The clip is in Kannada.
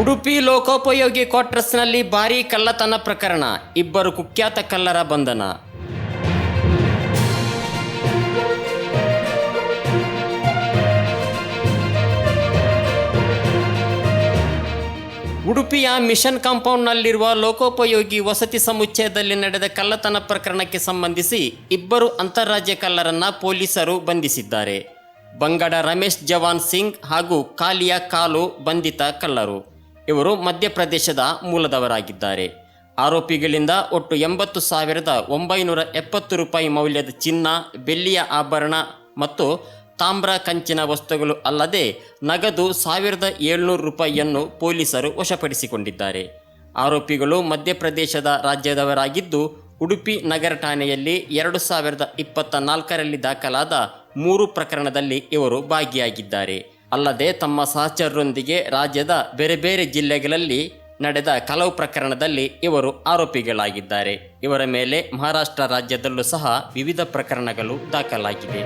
ಉಡುಪಿ ಲೋಕೋಪಯೋಗಿ ಕ್ವಾರ್ಟರ್ಸ್ನಲ್ಲಿ ಭಾರೀ ಕಳ್ಳತನ ಪ್ರಕರಣ. ಇಬ್ಬರು ಕುಖ್ಯಾತ ಕಲ್ಲರ ಬಂಧನ. ಉಡುಪಿಯ ಮಿಷನ್ ಕಾಂಪೌಂಡ್ನಲ್ಲಿರುವ ಲೋಕೋಪಯೋಗಿ ವಸತಿ ಸಮುಚ್ಚಯದಲ್ಲಿ ನಡೆದ ಕಳ್ಳತನ ಪ್ರಕರಣಕ್ಕೆ ಸಂಬಂಧಿಸಿ ಇಬ್ಬರು ಅಂತಾರಾಜ್ಯ ಕಲ್ಲರನ್ನ ಪೊಲೀಸರು ಬಂಧಿಸಿದ್ದಾರೆ. ಬಂಗಡ ರಮೇಶ್ ಜವಾನ್ ಸಿಂಗ್ ಹಾಗೂ ಕಾಲಿಯಾ ಕಾಲು ಬಂಧಿತ ಕಳ್ಳರು. ಇವರು ಮಧ್ಯಪ್ರದೇಶದ ಮೂಲದವರಾಗಿದ್ದಾರೆ. ಆರೋಪಿಗಳಿಂದ ಒಟ್ಟು ಎಂಬತ್ತು ಸಾವಿರದ ಒಂಬೈನೂರ ಎಪ್ಪತ್ತು ರೂಪಾಯಿ ಮೌಲ್ಯದ ಚಿನ್ನ, ಬೆಳ್ಳಿಯ ಆಭರಣ ಮತ್ತು ತಾಮ್ರ ಕಂಚಿನ ವಸ್ತುಗಳು ಅಲ್ಲದೆ ನಗದು ಸಾವಿರದ ಏಳ್ನೂರು ರೂಪಾಯಿಯನ್ನು ಪೊಲೀಸರು ವಶಪಡಿಸಿಕೊಂಡಿದ್ದಾರೆ. ಆರೋಪಿಗಳು ಮಧ್ಯಪ್ರದೇಶದ ರಾಜ್ಯದವರಾಗಿದ್ದು, ಉಡುಪಿ ನಗರ ಠಾಣೆಯಲ್ಲಿ ಎರಡು ಸಾವಿರದ ಇಪ್ಪತ್ತ ನಾಲ್ಕರಲ್ಲಿ ದಾಖಲಾದ ಮೂರು ಪ್ರಕರಣದಲ್ಲಿ ಇವರು ಭಾಗಿಯಾಗಿದ್ದಾರೆ. ಅಲ್ಲದೆ ತಮ್ಮ ಸಹಚರರೊಂದಿಗೆ ರಾಜ್ಯದ ಬೇರೆ ಬೇರೆ ಜಿಲ್ಲೆಗಳಲ್ಲಿ ನಡೆದ ಕಲವು ಪ್ರಕರಣದಲ್ಲಿ ಇವರು ಆರೋಪಿಗಳಾಗಿದ್ದಾರೆ. ಇವರ ಮೇಲೆ ಮಹಾರಾಷ್ಟ್ರ ರಾಜ್ಯದಲ್ಲೂ ಸಹ ವಿವಿಧ ಪ್ರಕರಣಗಳು ದಾಖಲಾಗಿದೆ.